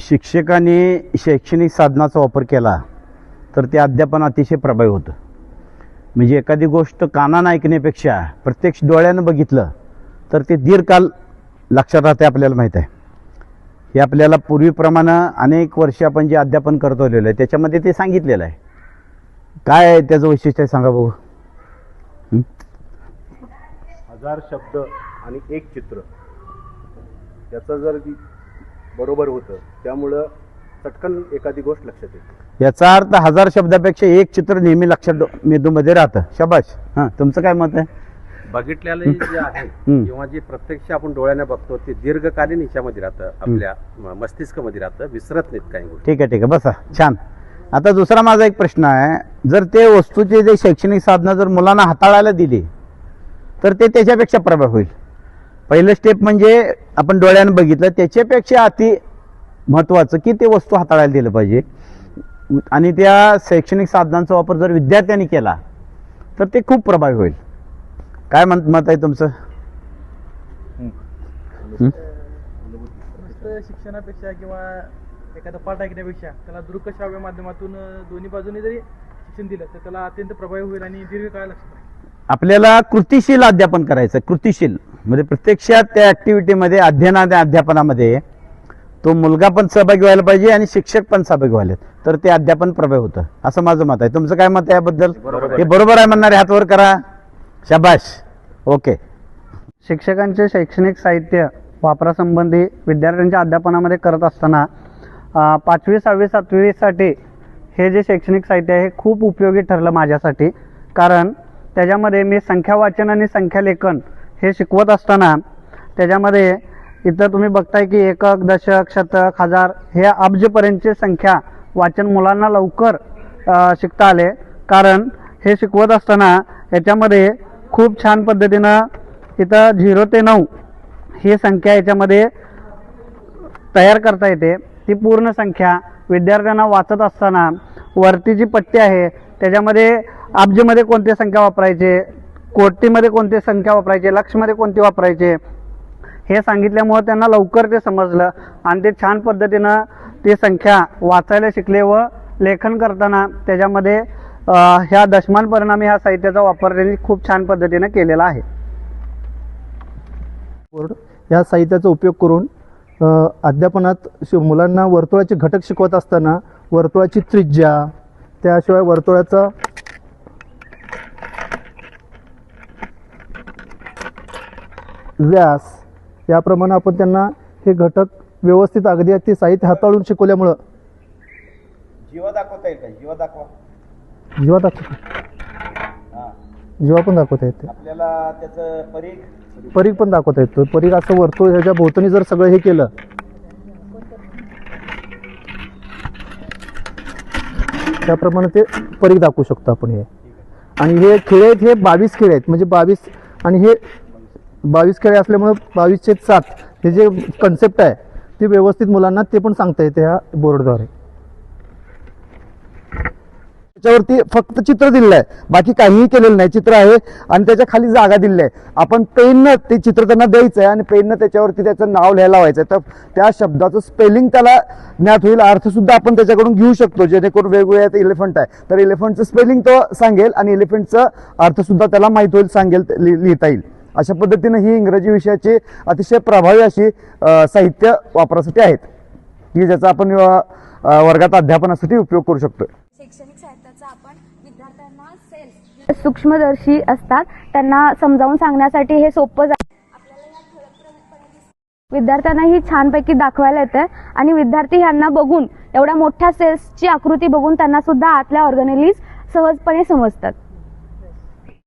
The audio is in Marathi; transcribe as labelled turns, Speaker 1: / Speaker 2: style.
Speaker 1: शिक्षकांनी शैक्षणिक साधनाचा वापर केला तर ते अध्यापन अतिशय प्रभावी होतं. म्हणजे एखादी गोष्ट कानानं ऐकण्यापेक्षा प्रत्यक्ष डोळ्यानं बघितलं तर ते दीर्घकाल लक्षात राहते आपल्याला माहीत आहे. हे आपल्याला पूर्वीप्रमाणे अनेक वर्ष आपण जे अध्यापन करत आलेलं आहे त्याच्यामध्ये ते सांगितलेलं आहे. काय आहे त्याचं वैशिष्ट्य आहे सांगा बघू.
Speaker 2: हजार शब्द आणि एक चित्र. त्याचं जर बरोबर होतं. त्यामुळं चटकन एखादी गोष्ट लक्षात येते.
Speaker 1: याचा अर्थ हजार शब्दापेक्षा एक चित्र नेहमी लक्षात डो- मेंदूमध्ये राहतं. शबाश. हां तुमचं काय मत आहे?
Speaker 3: बघितलेलं जे आहे
Speaker 1: हम्म.
Speaker 3: किंवा जे प्रत्यक्ष आपण डोळ्याने बघतो ते दीर्घकालीन याच्यामध्ये राहतं आपल्या म- मस्तिष्कामध्ये राहतं विसरत नाहीत काही गोष्टी.
Speaker 1: ठीक आहे ठीक आहे. बसा. छान. आता दुसरा माझा एक प्रश्न आहे. जर ते वस्तूचे जे शैक्षणिक साधनं जर मुलांना हाताळायला दिली तर ते त्याच्यापेक्षा प्रभाव होईल. पहिलं स्टेप म्हणजे आपण डोळ्यानं बघितलं त्याच्यापेक्षा अति महत्त्वाचं की ते वस्तू हाताळायला दिलं पाहिजे. आणि त्या शैक्षणिक साधनांचा वापर जर विद्यार्थ्यांनी केला तर ते खूप प्रभावी होईल. काय मत मत आहे तुमचं? हं?
Speaker 4: शिक्षणापेक्षा किंवा एखादा पाठ ऐकण्यापेक्षा त्याला दृकश्राव्य माध्यमातून दोन्ही बाजूनी जरी शिक्षण दिलं तर त्याला अत्यंत प्रभावी होईल आणि दीर्घकाळ लक्षात
Speaker 1: आपल्याला कृतीशील अध्यापन करायचं कृतीशील. म्हणजे प्रत्यक्षात त्या ऍक्टिव्हिटीमध्ये अध्ययना त्या अध्यापनामध्ये तो मुलगा पण सहभागी व्हायला पाहिजे आणि शिक्षक पण सहभागी व्हायला तर ते अध्यापन प्रभावी होतं. असं माझं मत आहे. तुमचं काय मत आहे याबद्दल? हे बरोबर आहे म्हणणारे हात वर करा. शाबाश ओके.
Speaker 5: शिक्षकांचे शैक्षणिक साहित्य वापरासंबंधी विद्यार्थ्यांच्या अध्यापनामध्ये करत असताना पाचवी सहावी सातवीसाठी हे जे शैक्षणिक साहित्य आहे हे खूप उपयोगी ठरलं माझ्यासाठी. कारण त्याच्यामध्ये मी संख्या वाचन आणि संख्या लेखन हे शिकवत असताना त्याच्यामध्ये इथं तुम्ही बघताय की एकक दशक शतक हजार हे अब्जपर्यंतची संख्या वाचन मुलांना लवकर शिकता आले. कारण हे शिकवत असताना याच्यामध्ये खूप छान पद्धतीनं इथं झिरो ते नऊ ही संख्या याच्यामध्ये तयार करता येते. ती पूर्ण संख्या विद्यार्थ्यांना वाचत असताना वरती जी पट्टी आहे त्याच्यामध्ये अब्जमध्ये कोणती संख्या वापरायचे? कोटीमध्ये कोणती संख्या वापरायचे लक्षमध्ये कोणती वापरायचे? हे सांगितल्यामुळं त्यांना लवकर ते समजलं आणि ते छान पद्धतीनं ती संख्या वाचायला शिकले व लेखन करताना त्याच्यामध्ये ह्या दशमान परिणामी ह्या साहित्याचा वापर त्यांनी खूप छान पद्धतीनं केलेला आहे.
Speaker 6: या साहित्याचा उपयोग करून अध्यापनात शि मुलांना वर्तुळाचे घटक शिकवत असताना वर्तुळाची त्रिज्या त्याशिवाय वर्तुळाचा व्यास याप्रमाणे आपण त्यांना हे घटक व्यवस्थित अगदी ते साहित्य हाताळून शिकवल्यामुळं.
Speaker 1: जीवा दाखवता येईल का? जीवा दाखवा.
Speaker 6: जीवा दाखव जीवा पण दाखवता येते.
Speaker 1: आपल्याला त्याचं परीख
Speaker 6: परीघ पण दाखवता येतो. परीघ असं वर्तुळ ह्याच्या भोवतणी जर सगळं हे केलं. त्याप्रमाणे ते परीघ दाखवू शकतो आपण हे. आणि हे खेळ आहेत हे बावीस खेळ आहेत. म्हणजे बावीस आणि हे बावीस खेळ असल्यामुळं बावीसचे सात हे जे कन्सेप्ट आहे ते व्यवस्थित मुलांना ते पण सांगता येते ह्या बोर्डद्वारे
Speaker 1: त्याच्यावरती फक्त चित्र दिलेलं आहे बाकी काहीही केलेलं नाही. चित्र आहे आणि त्याच्याखाली जागा दिलेली आहे आपण पेननं ते चित्र त्यांना द्यायचं आहे आणि पेननं त्याच्यावरती त्याचं नाव लिहायला लावायचं आहे तर त्या शब्दाचं स्पेलिंग त्याला ज्ञात होईल अर्थ सुद्धा आपण त्याच्याकडून घेऊ शकतो जेणेकरून वेगवेगळ्या इलेफंट आहे. तर इलेफंटचं स्पेलिंग तो सांगेल आणि इलेफंटचं अर्थ सुद्धा त्याला माहीत होईल सांगेल लिहिता येईल. अशा पद्धतीनं ही इंग्रजी विषयाची अतिशय प्रभावी अशी साहित्य वापरासाठी आहेत. की ज्याचा आपण वर्गात अध्यापनासाठी उपयोग करू शकतो
Speaker 7: शैक्षणिक साहित्याचा आपण विद्यार्थ्यांना सेल्फ सूक्ष्मदर्शी असतात त्यांना समजावून सांगण्यासाठी हे सोपं जा विद्यार्थ्यांना ही छानपैकी दाखवायला येतं आणि विद्यार्थी ह्यांना बघून एवढ्या मोठ्या सेल्सची आकृती बघून त्यांना सुद्धा आतल्या ऑर्गनेलिज सहजपणे समजतात.